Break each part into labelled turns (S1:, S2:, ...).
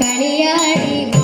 S1: കളിയാടി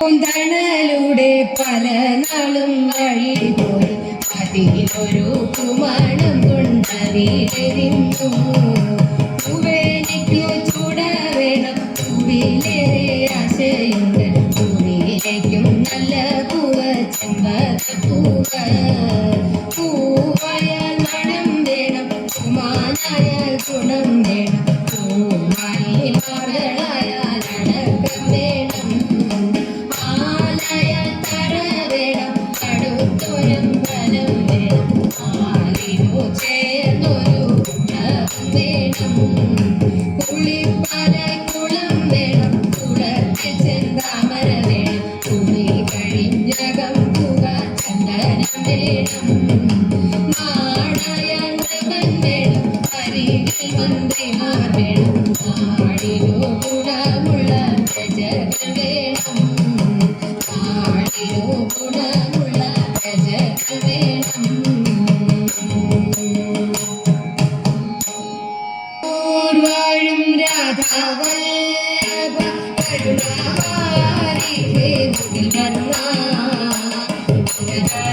S1: പൂന്തണലുടെ പല നാളും വഴിപോയി അതിലൊരു കുമണം കൊണ്ടറിയിരുന്നു പൂവേലിക്കു ചൂട വേണം പൂവിലേറെ ആശയുണ്ട് പൂവിലേക്കും നല്ല പൂവ ചെമ്പക പൂവ പൂവായാൽ മണം വേണം കുമാനായാൽ ഗുണം വേണം. Oh. Thank you.